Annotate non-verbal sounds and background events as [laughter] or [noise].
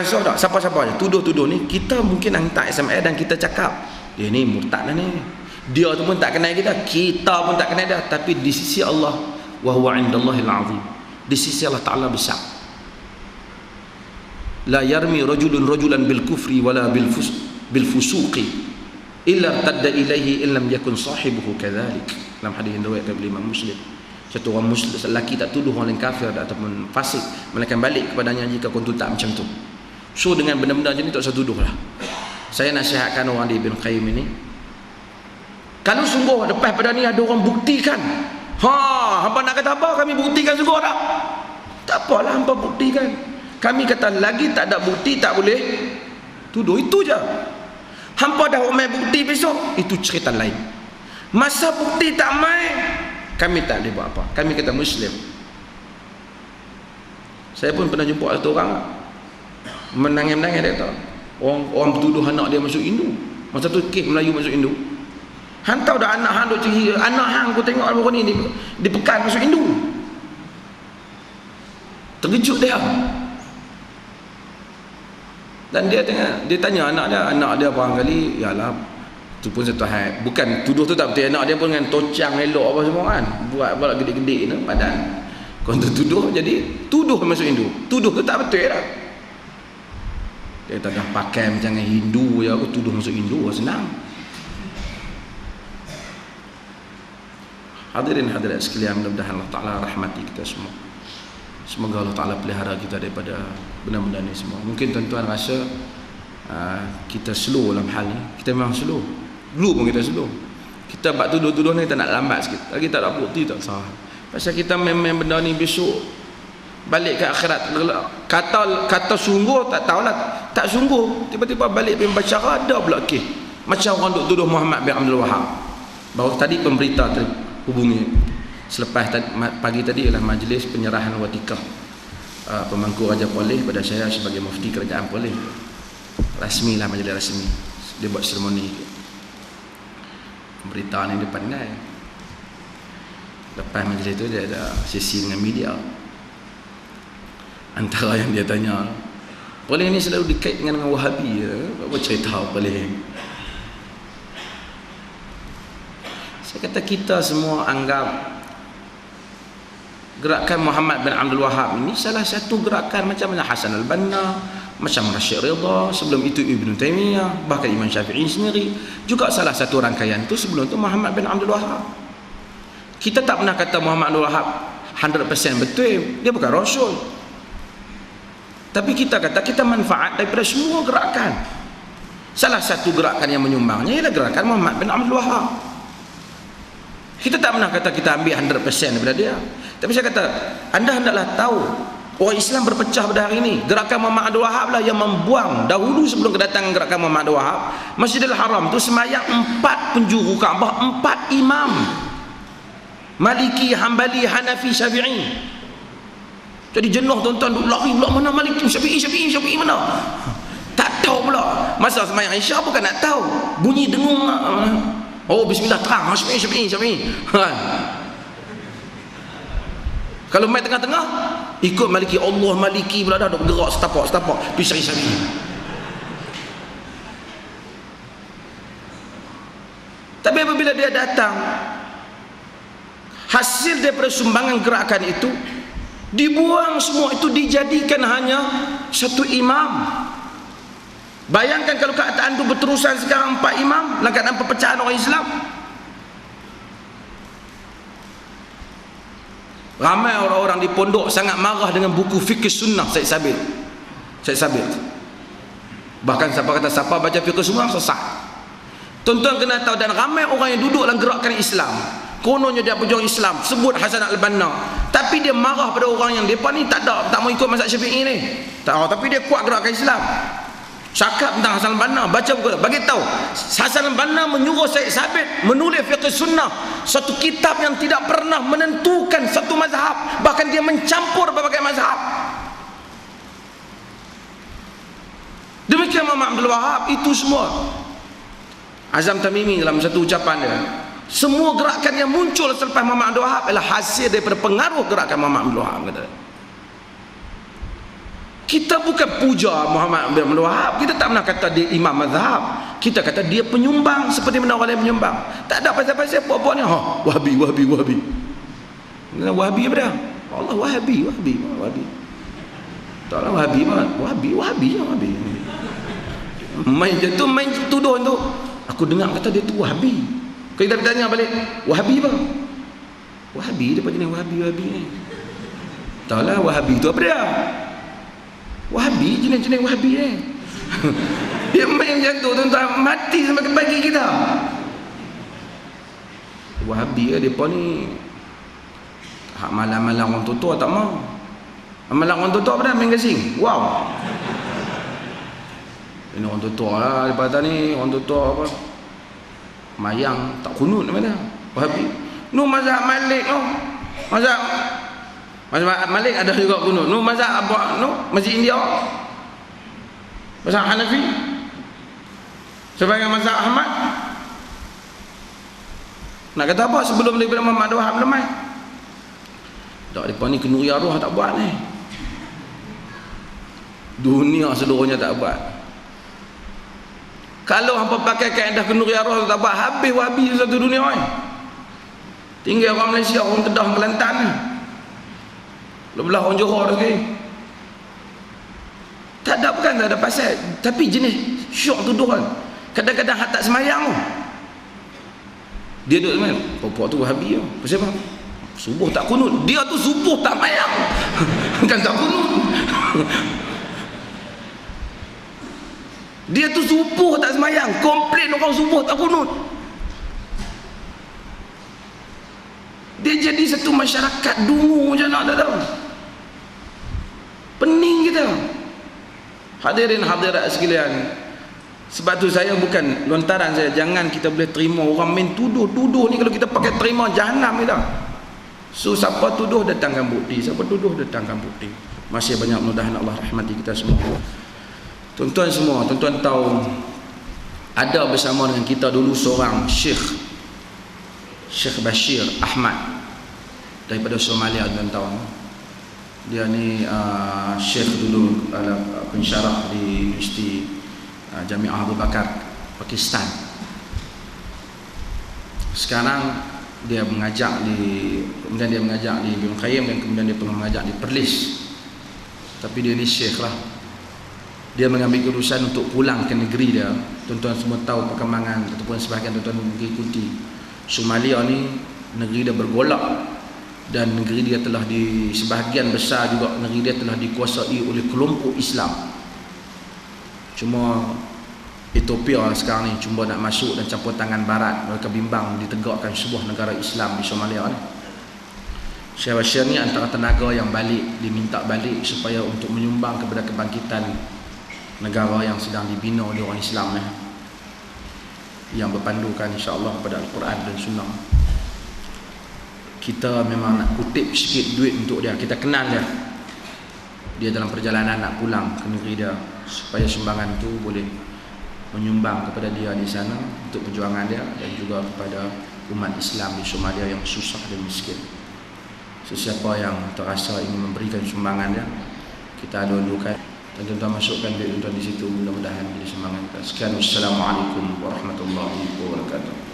mahasiswa tak? Siapa-siapa je. Tuduh-tuduh ni kita mungkin hantar SMS dan kita cakap dia ni murtad dah ni. Dia tu pun tak kenal kita kita pun tak kenal dia. Tapi di sisi Allah wa huwa indallahil azim di sisi Allah taala besar. La yarmi rajulun rajulan bil kufri wala bil fus bil fusuqi illa tadda ilaihi illam yakun sahibuhu kadzalik dalam hadis yang diriwayatkan oleh Imam Muslim. Satu orang muslim lelaki tak tuduh orang kafir ataupun fasik melainkan balik kepadanya jika kau tak macam tu so dengan benda-benda macam ni tak usah tuduh lah. Saya nasihatkan orang di Ibn Qayyim ini. Kalau sungguh lepas pada ni ada orang buktikan. Ha hampa nak kata apa? Kami buktikan sungguh tak? Tak apalah hampa buktikan. Kami kata lagi tak ada bukti tak boleh tuduh. Itu je. Hampa dah umai bukti besok itu cerita lain. Masa bukti tak main kami tak boleh buat apa. Kami kata muslim. Saya pun pernah jumpa satu orang menangis-menangis dia kata orang, orang bertuduh anak dia masuk Hindu. Masa tu kes Melayu masuk Hindu. Hantar dah anak hang duk ceri anak hang aku tengok orang ni di, di pekan masuk Hindu. Terkejut dia. Dan dia tengah dia tanya anak dia anak dia apa kali? Yalah tu pun satu hal. Bukan tuduh tu tak betul. Anak dia pun dengan tocang elok apa semua kan buat buat gede-gede ni padan. Kau tu tuduh jadi tuduh masuk Hindu. Tuduh tu tak betul lah dia tak dah pakai macam Hindu je aku tuduh masuk Hindu senang. Hadirin hadirat sekalian mudah-mudahan Allah Ta'ala rahmati kita semua. Semoga Allah Ta'ala pelihara kita daripada benda-benda ni semua. Mungkin tuan-tuan rasa uh, kita slow dalam hal ni. Kita memang slow. Dulu pun kita slow. Kita buat tuduh-tuduh ni kita nak lambat sikit. Lagi tak ada bukti tak sah. Pasal kita main-main benda ni besok Balik ke akhirat. Kata kata sungguh tak tahulah. Tak sungguh. Tiba-tiba balik bin Bashara ada pula okay. Macam orang duk tuduh Muhammad bin Abdul Wahab. Baru tadi pemberita hubungi Selepas tadi, pagi tadi ialah majlis penyerahan watikah. Uh, Pemangku Raja Poleh pada saya sebagai mufti kerajaan Poleh Rasmi lah majlis rasmi. Dia buat seremoni. Berita ni dia pandai. Lepas majlis tu dia ada sesi dengan media antara yang dia tanya boleh ni selalu dikait dengan, dengan wahabi ya? apa cerita boleh saya kata kita semua anggap gerakan Muhammad bin Abdul Wahab ini salah satu gerakan macam mana Hasan al-Banna macam Rashid Ridha sebelum itu Ibn Taymiyah bahkan Imam Syafi'i sendiri juga salah satu rangkaian tu sebelum tu Muhammad bin Abdul Wahab. Kita tak pernah kata Muhammad Abdul Wahab 100% betul. Dia bukan Rasul tapi kita kata kita manfaat daripada semua gerakan salah satu gerakan yang menyumbangnya ialah gerakan Muhammad bin Abdul Wahab kita tak pernah kata kita ambil 100% daripada dia tapi saya kata anda hendaklah tahu Orang Islam berpecah pada hari ini. Gerakan Muhammad Abdul Wahab lah yang membuang dahulu sebelum kedatangan gerakan Muhammad Abdul Wahab. Masjidil Haram tu semayang empat penjuru Kaabah, empat imam. Maliki, Hambali, Hanafi, Syafi'i. Jadi jenuh tuan-tuan duk lari pula mana Maliki, Syafi'i, Syafi'i, Syafi'i mana? Tak tahu pula. Masa semayang Isya bukan nak tahu. Bunyi dengung. Oh bismillah terang. Syafi'i, Syafi'i, Syafi'i. Ha. Kalau main tengah-tengah, ikut maliki Allah maliki pula dah duk gerak setapak setapak pergi cari-cari tapi apabila dia datang hasil daripada sumbangan gerakan itu dibuang semua itu dijadikan hanya satu imam bayangkan kalau keadaan itu berterusan sekarang empat imam dalam keadaan perpecahan orang Islam Ramai orang-orang di pondok sangat marah dengan buku fikir sunnah Syed Sabit. Syed Sabit. Bahkan siapa kata siapa baca fikir sunnah sesat. Tuan-tuan kena tahu dan ramai orang yang duduk dalam gerakan Islam. Kononnya dia pejuang Islam sebut Hasan Al-Banna. Tapi dia marah pada orang yang depa ni tak ada tak mau ikut mazhab Syafi'i ni. Tak oh, tapi dia kuat gerakan Islam. Cakap tentang Hasan Banna, baca buku, bagi tahu. Hasan Banna menyuruh Syed Sabit menulis fiqh sunnah, satu kitab yang tidak pernah menentukan satu mazhab, bahkan dia mencampur berbagai mazhab. Demikian Muhammad Abdul Wahab itu semua. Azam Tamimi dalam satu ucapan dia, semua gerakan yang muncul selepas Muhammad Abdul Wahab adalah hasil daripada pengaruh gerakan Muhammad Abdul Wahab kata. kita bukan puja Muhammad bin Abdul Wahab. Kita tak pernah kata dia imam mazhab. Kita kata dia penyumbang seperti mana orang lain menyumbang tak ada pasal-pasal apa-apa ni. Ha wahabi wahabi wahabi. Wahabi apa dah? Allah wahabi wahabi wahabi. Tak lah wahabi apa wahabi wahabi ya wahabi. Main je tu main tuduh tu. Aku dengar kata dia tu wahabi kita bertanya balik wahabi apa wahabi dia panggil wahabi wahabi ni tak lah wahabi tu apa dia Wahabi jenis-jenis Wahabi eh. [laughs] Dia main macam tu tuan-tuan mati sampai ke pagi kita. Wahabi eh depa ni hak malam-malam orang tua tak mau. Malam orang tua apa dah main gasing. Wow. Ini orang tua lah daripada ni orang tua apa? Mayang tak kunut mana? Wahabi. Nu mazhab Malik tu. Mazhab Mazhab Malik ada juga kunut. Nu mazhab apa? Nu Masjid India. Mazhab Hanafi. Sebagai mazhab Ahmad. Nak kata apa sebelum daripada Muhammad Wahab lemai? Tak depa ni kenuri arwah tak buat ni. Dunia seluruhnya tak buat. Kalau hampa pakai kaedah kenuri arwah tak buat habis wabi satu dunia ni. Tinggal orang Malaysia, orang Kedah, Kelantan ni. Lebelah orang Johor lagi. Tak ada bukan tak ada pasal. Tapi jenis syok tuduhan. Kadang-kadang hak tak semayang tu. Dia duduk semayang. Pokok tu wahabi tu. Pasal apa? Subuh tak kunut. Dia tu subuh tak mayang. [laughs] kan tak kunut. [laughs] Dia tu subuh tak semayang. Komplain orang subuh tak kunut. Dia jadi satu masyarakat dungu macam nak tak tahu. Pening kita. Hadirin hadirat sekalian. Sebab tu saya bukan lontaran saya. Jangan kita boleh terima orang main tuduh-tuduh ni kalau kita pakai terima jahanam kita. So siapa tuduh datangkan bukti. Siapa tuduh datangkan bukti. Masih banyak mudahan Allah rahmati kita semua. Tuan-tuan semua, tuan-tuan tahu ada bersama dengan kita dulu seorang syekh Syekh Bashir Ahmad. Daripada Somalia tuan tahu. Dia ni uh, syekh dulu uh, pensyarah di Universiti uh, Jamiah Abu Bakar Pakistan. Sekarang dia mengajak di kemudian dia mengajak di Ibn Qayyim dan kemudian dia pernah mengajak di Perlis. Tapi dia ni syekh lah dia mengambil keputusan untuk pulang ke negeri dia. Tuan-tuan semua tahu perkembangan ataupun sebahagian tuan-tuan mengikuti. Somalia ni negeri dia bergolak. Dan negeri dia telah di sebahagian besar juga negeri dia telah dikuasai oleh kelompok Islam. Cuma Ethiopia sekarang ni cuma nak masuk dan campur tangan barat. Mereka bimbang ditegakkan sebuah negara Islam di Somalia ni. Syekh Bashir ni antara tenaga yang balik diminta balik supaya untuk menyumbang kepada kebangkitan negara yang sedang dibina oleh orang Islam ni yang berpandukan insya-Allah kepada Al-Quran dan Sunnah. Kita memang nak kutip sikit duit untuk dia. Kita kenal dia. Dia dalam perjalanan nak pulang ke negeri dia supaya sumbangan tu boleh menyumbang kepada dia di sana untuk perjuangan dia dan juga kepada umat Islam di Somalia yang susah dan miskin. Sesiapa yang terasa ingin memberikan sumbangan dia kita dulukan dan tuan-tuan masukkan duit tuan-tuan di situ mudah-mudahan jadi sumbangan kita sekian wassalamualaikum warahmatullahi wabarakatuh